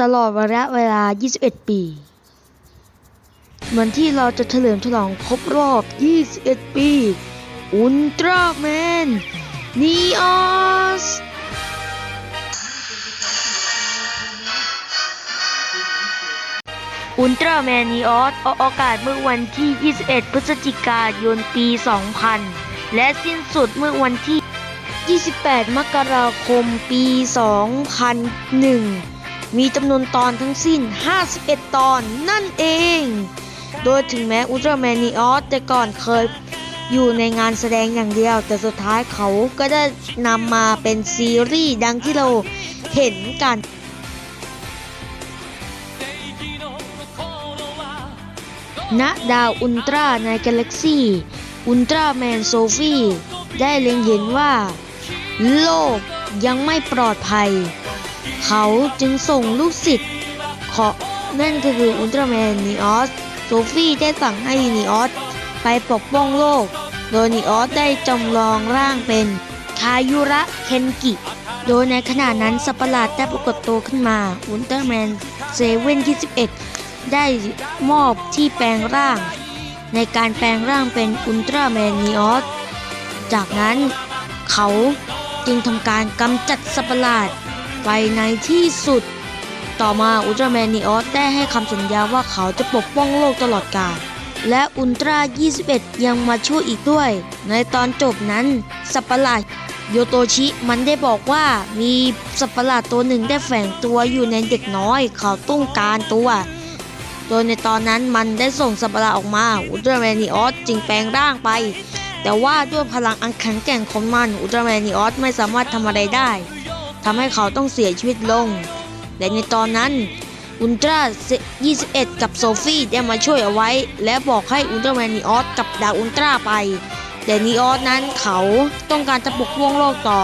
ตลอดระยะเวลา 21 ปี เหมือนที่เราจะเฉลิมฉลองครบรอบ 21 ปี อุลตร้าแมนนีออสอุลตร้าแมนนีออสออกอากาศเมื่อวันที่ 21 พฤศจิกายน ปี 2000 และสิ้นสุดเมื่อวันที่ 28 มกราคม ปี 2001 มีจำนวนตอนทั้งสิ้น 51 ตอนนั่นเอง โดยถึงแม้อุลตร้าแมนนีออสแต่ก่อนเคยอยู่ในงานแสดงอย่างเดียว แต่สุดท้ายเขาก็ได้นำมาเป็นซีรีส์ดังที่เราเห็นกันณดาวอุลตร้าในกาแล็กซี่ อุลตร้าแมนโซฟีได้เล็งเห็นว่า โลกยังไม่ปลอดภัย เขาจึงส่งลูกศิษย์ขอนั่นก็คืออุลตร้าแมนนีออสโซฟี่ได้สั่งให้นีออสไปปกป้องโลก โดยนีออสได้จำลองร่างเป็นคายุระเคนกิ โดยในขณะนั้นสัตว์ปหลาดได้ปรากฏตัวขึ้นมาอุลตร้าแมนเซเว่นที่ 11 ได้มอบที่แปลงร่าง ในการแปลงร่างเป็นอุลตร้าแมนนีออสจากนั้นเขาจึงทำการกำจัดสัตว์ปหลาด ไปในที่สุด ต่อมาอุลตร้าแมนนีออสได้ให้คำสัญญาว่าเขาจะปกป้องโลกตลอดกาลและอุลตร้า 21 ยังมาช่วยอีกด้วย ในตอนจบนั้นสัตว์ประหลาดโยโตชิมันได้บอกว่ามีสัตว์ประหลาดตัวหนึ่งได้แฝงตัวอยู่ในเด็กน้อย เขาต้องการตัว โดยในตอนนั้นมันได้ส่งสัตว์ประหลาดออกมา อุลตร้าแมนนีออสจึงแปลงร่างไป แต่ว่าด้วยพลังอันแข็งแกร่งของมัน อุลตร้าแมนนีออสไม่สามารถทำอะไรได้ ทำให้เขาต้องเสียชีวิตลงและในตอนนั้นอุลตร้า21 กับโซฟี่ได้มาช่วยเอาไว้ และบอกให้อุลตร้าแมนนีออสกับดาวอุลตร้าไป แต่นีออสนั้นเขาต้องการจะปกป้องโลกต่อ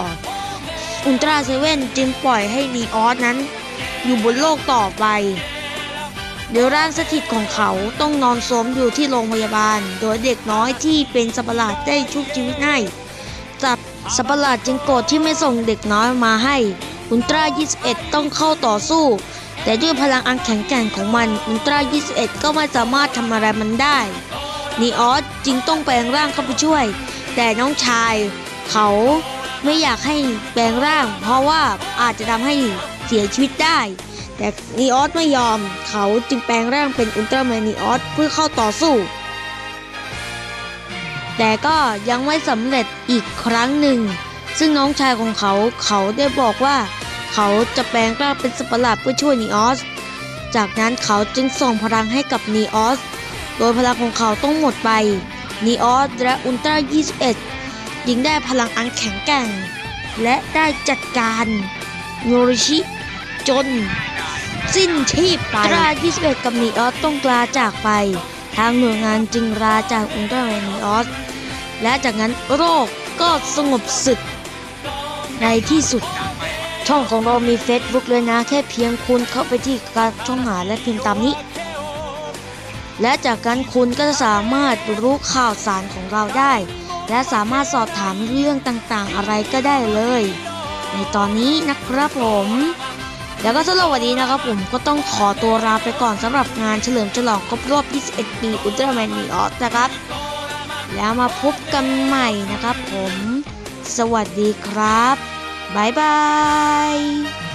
อุลตร้าเซเว่นจึงปล่อยให้นีออสนั้น อยู่บนโลกต่อไป เดี๋ยวร่างสถิตของเขาต้องนอนสมอยู่ที่โรงพยาบาล โดยเด็กน้อยที่เป็นสัประหลาดได้ชุบชีวิตให้ จับสัปหลาดจึงโกรธที่ไม่ส่งเด็กน้อยมาให้ อุลตร้า 21 ต้องเข้าต่อสู้ แต่ด้วยพลังอันแข็งแกร่งของมัน อุลตร้า 21 ก็ไม่สามารถทำอะไรมันได้นีออสจึงต้องแปลงร่างเข้าไปช่วย แต่น้องชายเขาไม่อยากให้แปลงร่าง เพราะว่าอาจจะทำให้เสียชีวิตได้ แต่นีออสไม่ยอม เขาจึงแปลงร่างเป็นอุลตร้าแมนนีออสเพื่อเข้าต่อสู้ แต่ก็ยังไม่สำเร็จอีกครั้งหนึ่ง ซึ่งน้องชายของเขาเขาได้บอกว่า เขาจะแปลงร่างเป็นสัตว์ประหลาดเพื่อช่วยนีออส จากนั้นเขาจึงส่งพลังให้กับนีออส โดยพลังของเขาต้องหมดไปนีออสและอุลตร้า21 ยิงได้พลังอันแข็งแกร่ง และได้จัดการโนริชิจน สิ้นชีพไปอุลตร้า21 กับนีออสต้องลาจากไป ทางหน่วยงานจึงลาจากอุลตร้าแมนนีออส และจากนั้นโรคก็สงบสึกในที่สุด ช่องของเรามี Facebook เลยนะ แค่เพียงคุณเข้าไปที่การช่องหาและพิมพ์ตามนี้ และจากนั้นคุณก็จะสามารถรู้ข่าวสารของเราได้ และสามารถสอบถามเรื่องต่างๆอะไรก็ได้เลย ในตอนนี้นะครับผม แล้วก็สำหรับวันนี้นะครับผมก็ต้องขอตัวลาไปก่อนสำหรับงานเฉลิมฉลองครบรอบ 21 ปีอุลตร้าแมนนีออสนะครับ แล้วมาพบกันใหม่นะครับผม สวัสดีครับ บ๊ายบาย